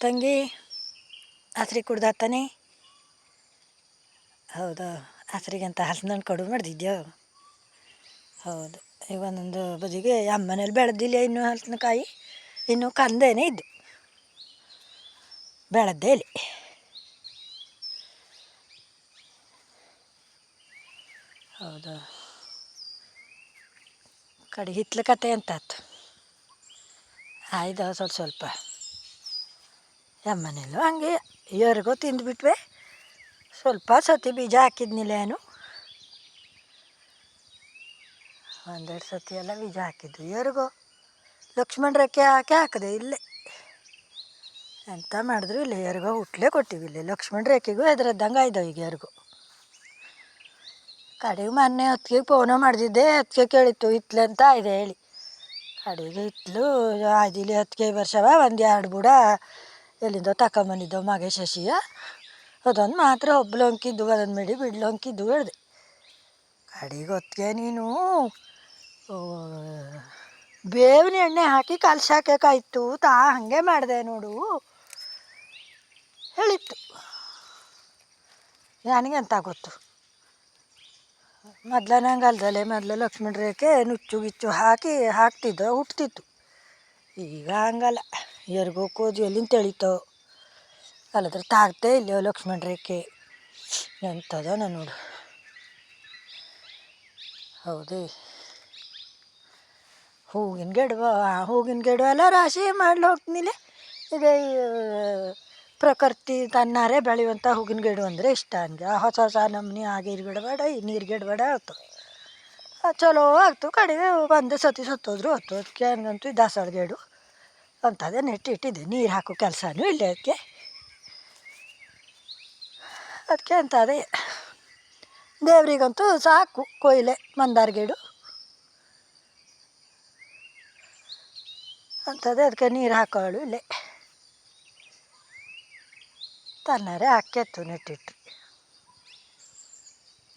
ತಂಗಿ ಆಸರಿ ಕುಡ್ದಾತಾನೆ ಹೌದು ಹಸ್ರಿಗೆ ಅಂತ ಹಲಸಿನ ಕಡು ಕಡುಬು ಮಾಡ್ದಿದ್ಯೋ? ಹೌದು ಈಗ ಒಂದೊಂದು ಬದಿಗೆ ಅಮ್ಮನೇಲಿ ಬೆಳೆದಿಲ್ಲ ಇನ್ನೂ ಹಲಸಿನಕಾಯಿ ಇನ್ನೂ ಕಂದೇನೆ ಇದ್ದು. ಬೆಳೆದ್ದೇ ಇಲ್ಲಿ. ಹೌದು. ಕಡೆ ಹಿತ್ಲ ಕತೆ ಅಂತ ಆಯ್ತು ಸ್ವಲ್ಪ ಸ್ವಲ್ಪ. ಅಮ್ಮನೆಲ್ಲೂ ಹಂಗೆ ಇವರಿಗೂ ತಿಂದುಬಿಟ್ವೆ. ಸ್ವಲ್ಪ ಸತಿ ಬೀಜ ಹಾಕಿದ್ನಿಲ್ಲ ಏನು? ಒಂದೆರಡು ಸತಿ ಎಲ್ಲ ಬೀಜ ಹಾಕಿದ್ದು. ಎರ್ಗೋ ಲಕ್ಷ್ಮಣ ರೇಖೆ ಹಾಕಿ ಹಾಕಿದೆ, ಇಲ್ಲೇ. ಎಂತ ಮಾಡಿದ್ರು ಇಲ್ಲ ಎರ್ಗೋ ಹುಟ್ಲೇ ಕೊಟ್ಟಿವಿ ಇಲ್ಲಿ. ಲಕ್ಷ್ಮಣ ರೇಖೆಗೂ ಎದ್ರದ್ದಂಗೆ ಆಯ್ದವು ಈಗ ಯಾರಿಗೂ ಕಡೆಗೆ ಮೊನ್ನೆ ಹೊತ್ತಿಗೆ ಫೋನು ಮಾಡಿದ್ದೆ ಹೊತ್ತಿಗೆ ಕೇಳಿತ್ತು, ಇತ್ಲೆ ಅಂತ ಇದೆ ಹೇಳಿ. ಕಡೆಗೆ ಇತ್ಲು ಆದಿಲಿ ಹೊತ್ತಿಗೆ ವರ್ಷವ ಒಂದು ಎರಡು ಬುಡ ಎಲ್ಲಿಂದೋ ತಗೊಂಬಂದಿದ್ದವು ಮಗ ಶಶಿಯ? ಅದೊಂದು ಮಾತ್ರ ಒಬ್ಳು ಅಂಕಿದ್ದು ಅದೊಂದು ಮಿಡಿ ಬಿಡ್ಲು ಅಂಕಿದ್ದು ಹೇಳಿದೆ. ಕಡೆಗೆ ಹೊತ್ತಿಗೆ ನೀನು ಬೇವಿನ ಎಣ್ಣೆ ಹಾಕಿ ಕಲ್ಸಾಕಾಯ್ತು ತಾ ಹಾಗೆ ಮಾಡಿದೆ ನೋಡು ಹೇಳಿತ್ತು. ನನಗೆ ಅಂತ ಗೊತ್ತು? ಮೊದ್ಲ ನಂಗೆ ಅಲ್ದಲೆ ಮೊದಲು ಲಕ್ಷ್ಮಣ ರೇಖೆ ನುಚ್ಚು ಗಿಚ್ಚು ಹಾಕಿ ಹಾಕ್ತಿದ್ದು, ಹುಟ್ತಿತ್ತು. ಈಗ ಹಂಗಲ್ಲ. ಎರ್ಗೋ ಕೋಜು ಎಲ್ಲಿಂದ ತೆಳಿತೋ? ಅಲ್ಲದ್ರ ತಾಗ್ತೇ ಇಲ್ಲ ಲಕ್ಷ್ಮಣ ರೇಖೆ? ಎಂಥದ ನಾನು ನೋಡು. ಹೌದೇ. ಹೂವಿನ ಗಿಡವ ಹೂವಿನ ಗಿಡ ಎಲ್ಲ ರಾಶಿ ಮಾಡಲು ಹೋಗ್ತಿನಿಲ್ಲ ಇದೇ ಪ್ರಕೃತಿ ತನ್ನಾರೆ ಬೆಳೆಯುವಂಥ ಹೂವಿನ ಗಿಡ ಅಂದರೆ ಇಷ್ಟ ನನಗೆ ಹೊಸ ಹೊಸ ನಮ್ನಿ ಆಗಿರ್ ಗಿಡ ಬೇಡ, ಈ ನೀರು ಗಿಡ ಬೇಡ ಆಯ್ತು ಚಲೋ ಆಗ್ತು ಕಡೆಗೆ ಬಂದು ಸತಿ ಸತ್ತೋದ್ರು ಹೊತ್ತು ಅದಕ್ಕೆ ನನಗಂತೂ ದಾಸವಾಳ ಗಿಡ ನೆಟ್ಟು ಇಟ್ಟಿದ್ದೆ, ನೀರು ಹಾಕೋ ಕೆಲಸನೂ ಇಲ್ಲ ಅದಕ್ಕೆ ಅದಕ್ಕೆ ಅಂಥದ್ದೇ ದೇವರಿಗಂತೂ ಸಾಕು ಕೊಯ್ಲೆ ಮಂದಾರ ಗಿಡ ಅಂಥದ್ದೇ ಅದಕ್ಕೆ ನೀರು ಹಾಕೋಳು ಇಲ್ಲೇ. ತನ್ನಾರೆ ಹಾಕಿತ್ತು ನೆಟ್ಟಿಟ್ಟು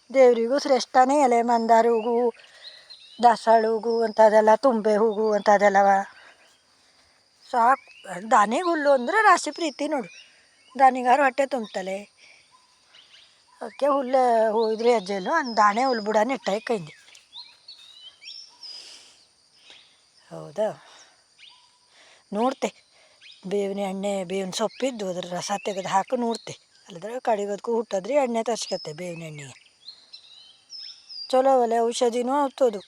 ದೇವರಿಗೂ ಶ್ರೇಷ್ಠನೇ ಎಲೆ, ಮಂದಾರ ಹೂವು ದಾಸಾಳ ಹೂವು ಅಂಥದ್ದೆಲ್ಲ ತುಂಬೆ ಹೂವು ಅಂಥದ್ದೆಲ್ಲವ ಸಾಕು. ದಾನಿಗೆ ಹುಲ್ಲು ಅಂದ್ರೆ ರಾಶಿ ಪ್ರೀತಿ ನೋಡು. ದಾನಿಗಾರು ಹೊಟ್ಟೆ ತುಂಬ್ತಲೆ. ಅದಕ್ಕೆ ಹುಲ್ಲು ಹೋಯ್ದ್ರೆ ಅಜ್ಜಲು ಅಂದು ದಾಣೆ ಹುಲ್ಲು ಬುಡ ನೆಟ್ಟಾಗಿ ಕೈಂದೆ ಹೌದಾ? ನೋಡ್ತೆ. ಬೇವಿನ ಎಣ್ಣೆ, ಬೇವಿನ ಸೊಪ್ಪಿದ್ದು ಅದ್ರ ರಸ ತೆಗೆದು ಹಾಕಿ ನೋಡ್ತೆ. ಅಲ್ಲದ್ರೆ ಕಡಿಗೋದಕ್ಕೂ ಹುಟ್ಟದ್ರಿ ಎಣ್ಣೆ ತರ್ಸ್ಕತ್ತೆ ಬೇವಿನ ಎಣ್ಣೆಗೆ. ಚಲೋ ಒಲೆ ಔಷಧಿನೂ ಆಗ್ತದು.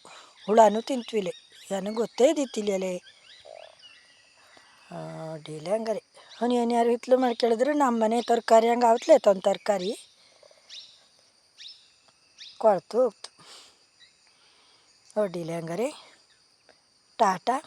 ಹುಳನೂ ತಿಂತ್ವಿಲೆ. ನನಗೆ ಗೊತ್ತೇ ಇದ್ದಿತ್ತಿಲ್ಲಲೆ. ಅಡ್ಡಿಲ್ಲ ಹಂಗಾರೆ. ಹನಿ ಹನಿ ಯಾರು ಹಿತ್ಲು ಮಾಡ್ಕೇಳಿದ್ರೆ ನಮ್ಮ ಮನೆ ತರಕಾರಿ ಹಂಗೆ ಆವತ್ಲೆ ಒಂದು ತರಕಾರಿ. ಕೊಳ್ತು ಹೋಗ್ತು. ಅಡ್ಡಿಲ್ಲ ಹಂಗಾರೆ. ಟಾಟಾ.